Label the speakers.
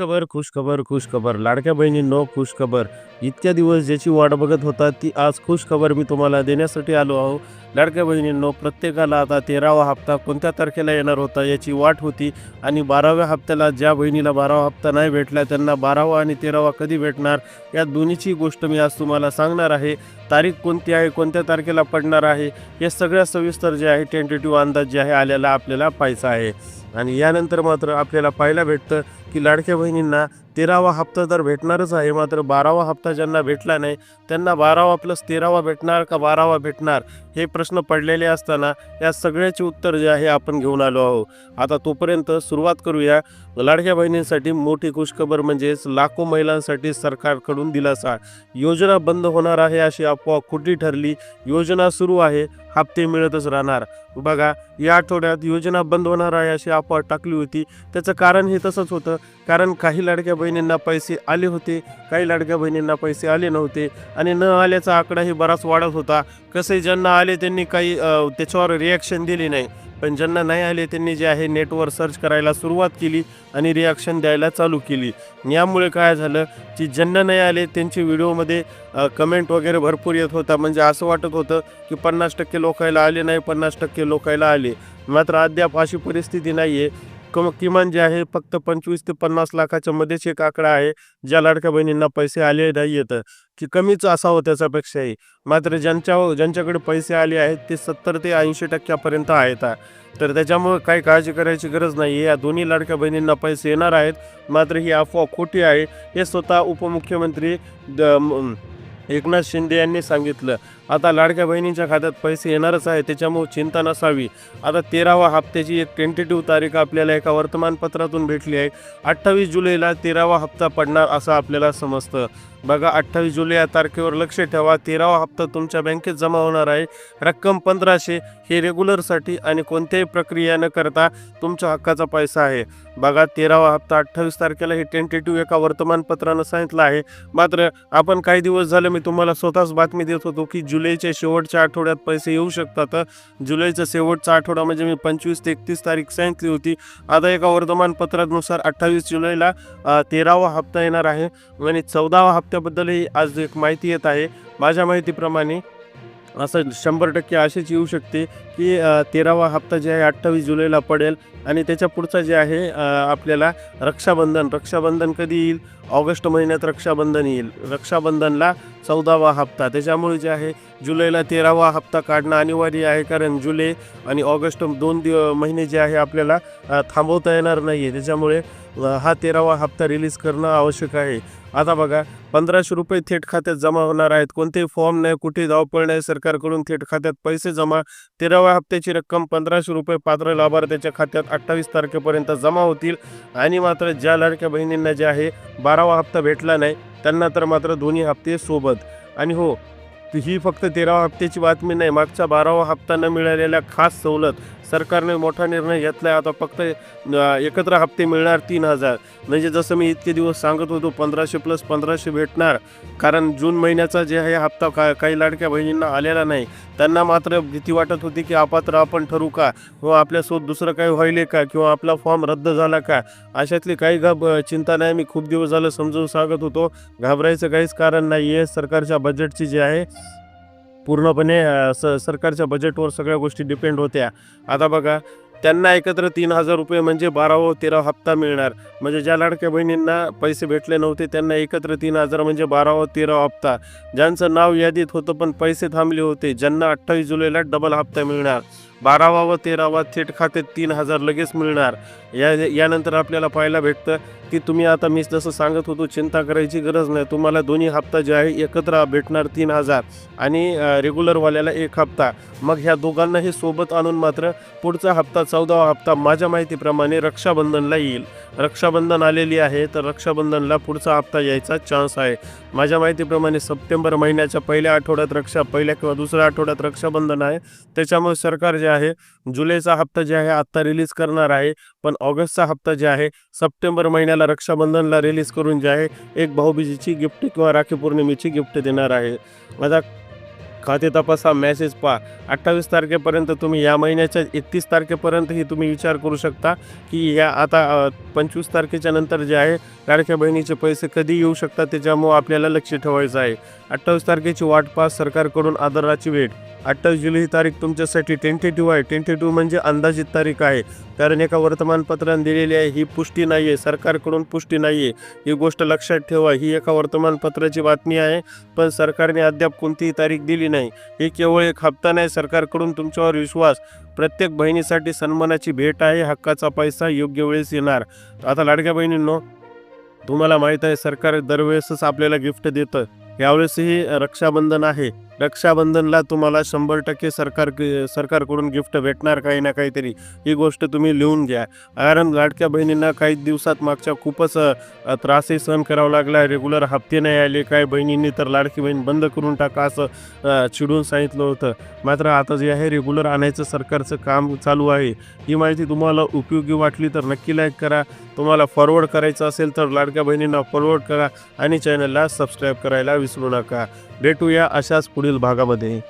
Speaker 1: खुशखबर खुशखबर खुशखबर. लाडक्या बहिणींनो खुशखबर. इतक्या दिवस ज्याची वाट बघत होता ती आज खुशखबर मी तुम्हाला देण्यासाठी आलो आहो. लाडक्या बहिणींनो प्रत्येकाला आता तेरावा हप्ता कोणत्या तारखेला येणार होता याची वाट होती आणि बाराव्या हप्त्याला ज्या बहिणीला बारावा हप्ता नाही भेटला त्यांना बारावा आणि तेरावा कधी भेटणार? या दोन्हीची गोष्ट मी आज तुम्हाला सांगणार आहे. तारीख कोणती आहे कोणत्या तारखेला पडणार आहे हे सगळ्या सविस्तर जे आहे टेंटेटिव्ह अंदाज जे आहे आलेला आपल्याला पाहायचा आहे. आणि यानंतर मात्र आपल्याला पाहायला भेटतं की लाडक्या बहिणींना तेरावा हप्ता तर भेटणारच आहे मात्र बारावा हप्ता ज्यांना भेटला नाही त्यांना बारावा प्लस तेरावा भेटणार का बारावा भेटणार? हे प्रश्न पडलेले असताना या सगळ्याचे उत्तर जे आहे आपण घेऊन आलो आहोत. आता तोपर्यंत सुरुवात करूया. लाडक्या बहिणींसाठी मोठी खुशखबर म्हणजेच लाखो महिलांसाठी सरकारकडून दिलासा. योजना बंद होणार आहे अशी अफवा खोटी ठरली. योजना सुरू आहे. हप्ते मिळतच राहणार. बघा या आठवड्यात योजना बंद होणार आहे अशी अफवा टाकली होती. त्याचं कारण हे तसंच होतं. कारण काही लाडक्या बहिणींना पैसे आले होते काही लाडक्या बहिणींना पैसे आले नव्हते आणि न आल्याचा आकडाही बराच वाढत होता. कसे ज्यांना आले त्यांनी काही त्याच्यावर रिॲक्शन दिली नाही. पण ज्यांना नाही आले त्यांनी जे आहे नेटवर सर्च करायला सुरुवात केली आणि रिॲक्शन द्यायला चालू केली. यामुळे काय झालं की ज्यांना नाही आले त्यांची व्हिडिओमध्ये कमेंट वगैरे भरपूर येत होता. म्हणजे असं वाटत होतं की पन्नास टक्के लोकायला आले नाही पन्नास टक्के लोकायला आले. मात्र अद्याप अशी परिस्थिती नाही आहे कम किमान जे आहे फक्त पंचवीस ते पन्नास लाखाच्या मध्येच एक आकडा आहे ज्या लाडक्या बहिणींना पैसे आले नाही येत. की कमीच असावं त्याच्यापेक्षाही. मात्र ज्यांच्या ज्यांच्याकडे पैसे आले आहेत ते सत्तर ते ऐंशी टक्क्यापर्यंत आहेत. तर त्याच्यामुळे काही काळजी करायची गरज नाही. आहे या दोन्ही लाडक्या बहिणींना पैसे येणार आहेत. मात्र ही अफवा खोटी आहे. हे स्वतः उपमुख्यमंत्री द एकनाथ शिंदे यांनी सांगितलं आता लाडक्या बहिणींच्या खात्यात पैसे येणारच आहे त्याच्यामुळे चिंता नसावी. आता तेरावा हप्त्याची एक टेंटेटिव्ह तारीख आपल्याला एका वर्तमानपत्रातून भेटली आहे. अठ्ठावीस जुलैला तेरावा हप्ता पडणार असं आपल्याला समजतं. बघा अठ्ठावीस जुलै या तारखेवर लक्ष ठेवा. तेरावा हप्ता तुमच्या बँकेत जमा होणार आहे. रक्कम पंधराशे हे रेग्युलरसाठी आणि कोणत्याही प्रक्रिया न करता तुमच्या हक्काचा पैसा आहे. बघा तेरावा हप्ता अठ्ठावीस तारखेला हे टेंटेटिव्ह एका वर्तमानपत्रानं सांगितलं आहे. मात्र आपण काही दिवस झाले मी तुम्हाला स्वतःच बातमी देत होतो की जुलैच्या शेवटच्या आठवड्यात पैसे येऊ शकतात. जुलैचा शेवटचा आठवडा म्हणजे मी पंचवीस ते एकतीस तारीख सांगितली होती. आता एका वर्तमानपत्रानुसार अठ्ठावीस जुलैला तेरावा हप्ता येणार आहे. आणि चौदावा हप्ता त्याबद्दलही आज एक माहिती येत आहे. माझ्या माहितीप्रमाणे असं शंभर टक्के असेच येऊ शकते की तेरावा हप्ता जे आहे अठ्ठावीस जुलैला पडेल आणि त्याच्या पुढचा जे आहे आपल्याला रक्षाबंधन रक्षाबंधन कधी येईल? ऑगस्ट महिन्यात रक्षाबंधन येईल. रक्षाबंधनला चौदावा हप्ता. त्याच्यामुळे जे आहे जुलैला तेरावा हप्ता काढणं अनिवार्य आहे कारण जुलै आणि ऑगस्ट दोन दिव महिने जे आहे आपल्याला थांबवता येणार नाही आहे त्याच्यामुळे हा तेरावा हप्ता रिलीज करणं आवश्यक आहे. आता बघा पंधराशे रुपये थेट खात्यात जमा होणार आहेत. कोणतेही फॉर्म नाही कुठे धावपळ नाही. सरकारकडून थेट खात्यात पैसे जमा. तेराव्या हप्त्याची रक्कम पंधराशे रुपये पात्र लाभार्थ्याच्या खात्यात अठ्ठावीस तारखेपर्यंत जमा होतील. आणि मात्र ज्या लाडक्या बहिणींना जे आहे बारावा हप्ता भेटला नाही त्यांना तर मात्र दोन्ही हप्ते सोबत. आणि हो ही फक्त तेरावा हप्त्याची बातमी नाही मागच्या बारावा हप्ता न मिळालेल्या खास सवलत सरकारने मोठा निर्णय घेतला आहे आता फक्त एकत्र हप्ते मिळणार तीन हजार. म्हणजे जसं मी इतके दिवस सांगत होतो पंधराशे प्लस पंधराशे भेटणार. कारण जून महिन्याचा जे आहे हप्ता का काही लाडक्या बहिणींना आलेला नाही. त्यांना मात्र भीती वाटत होती की अपात्र आपण ठरू का? किंवा आपल्यासोबत दुसरं काही व्हायले का? किंवा आपला फॉर्म रद्द झाला का? अशातली काही घाब चिंता नाही. मी खूप दिवस झालं समजून सांगत होतो. घाबरायचं काहीच कारण नाही आहे सरकारच्या बजेटची जी आहे पूर्णपणे स सरकारच्या बजेटवर सगळ्या गोष्टी डिपेंड होत्या. आता बघा त्यांना एकत्र तीन हजार रुपये म्हणजे बारावा तेरा हप्ता मिळणार. म्हणजे ज्या लाडक्या बहिणींना पैसे भेटले नव्हते त्यांना एकत्र तीन हजार म्हणजे बारावा तेरा हप्ता. ज्यांचं नाव यादीत होतं पण पैसे थांबले होते ज्यांना अठ्ठावीस जुलैला डबल हप्ता मिळणार. बारावा व तेरावा थेट खात्यात तीन हजार लगेच मिळणार. या यानंतर आपल्याला पाहायला भेटतं की तुम्ही आता मी जसं सांगत होतो चिंता करायची गरज नाही. तुम्हाला दोन्ही हप्ता जे आहे एकत्र भेटणार तीन हजार आणि रेग्युलरवाल्याला एक हप्ता. मग ह्या दोघांनाही सोबत आणून मात्र पुढचा हप्ता चौदावा हप्ता माझ्या माहितीप्रमाणे रक्षाबंधनला येईल. रक्षाबंधन आलेली आहे तर रक्षाबंधनला पुढचा हप्ता यायचा चान्स आहे. माझ्या माहितीप्रमाणे सप्टेंबर महिन्याच्या पहिल्या आठवड्यात रक्षा पहिल्या किंवा दुसऱ्या आठवड्यात रक्षाबंधन आहे. त्याच्यामुळे सरकार जे आहे. जुलैचा हप्ता जे आहे आत्ता रिलीज करणार आहे. पण ऑगस्टचा हप्ता जे आहे सप्टेंबर महिन्याला रक्षाबंधनला रिलीज करून जे आहे एक भाऊबीजीची गिफ्ट किंवा राखी पौर्णिमेची गिफ्ट देणार आहे. आता खाते तपासा मॅसेज पहा. अठ्ठावीस तारखेपर्यंत तुम्ही या महिन्याच्या एकतीस तारखेपर्यंतही तुम्ही विचार करू शकता की या आता पंचवीस तारखेच्या नंतर जे आहे लाडक्या बहिणीचे पैसे कधी येऊ शकतात त्याच्यामुळं आपल्याला लक्ष ठेवायचं आहे. अठ्ठावीस तारखेची वाट पास सरकारकडून आदराची भेट. अठ्ठावीस जुलै ही तारीख तुमच्यासाठी टेंटेटिव्ह आहे. टेंटेटिव्ह म्हणजे अंदाजित तारीख आहे. कारण एका वर्तमानपत्राने दिलेली आहे ही पुष्टी नाही आहे सरकारकडून पुष्टी नाही आहे ही गोष्ट लक्षात ठेवा ही एका वर्तमानपत्राची बातमी आहे पण सरकारने अद्याप कोणतीही तारीख दिली नाही. ही केवळ एक हप्ता नाही सरकारकडून तुमच्यावर विश्वास. प्रत्येक बहिणीसाठी सन्मानाची भेट आहे हक्काचा पैसा योग्य वेळेस येणार. आता लाडक्या बहिणींनो तुम्हाला माहीत आहे सरकार दरवेळेसच आपल्याला गिफ्ट देतं. यावेळेसही रक्षाबंधन आहे. रक्षाबंधनला तुम्हाला शंभर टक्के सरकार सरकारकडून गिफ्ट भेटणार काही ना काहीतरी. ही गोष्ट तुम्ही लिहून घ्या. कारण लाडक्या बहिणींना काही दिवसात मागच्या खूपच त्रासही सहन करावा लागला. रेग्युलर हप्ते नाही आले काही बहिणींनी तर लाडकी बहीण बंद करून टाका असं चिडून सांगितलं होतं. मात्र आता जे आहे रेग्युलर आणायचं सरकारचं काम चालू आहे. ही माहिती तुम्हाला उपयोगी वाटली तर नक्की लाईक करा. तुम्हाला फॉरवर्ड करायचं असेल तर लाडक्या बहिणींना फॉरवर्ड करा आणि चॅनलला सबस्क्राईब करायला विसरू नका. भेटूया अशाच पुढील भागामध्ये.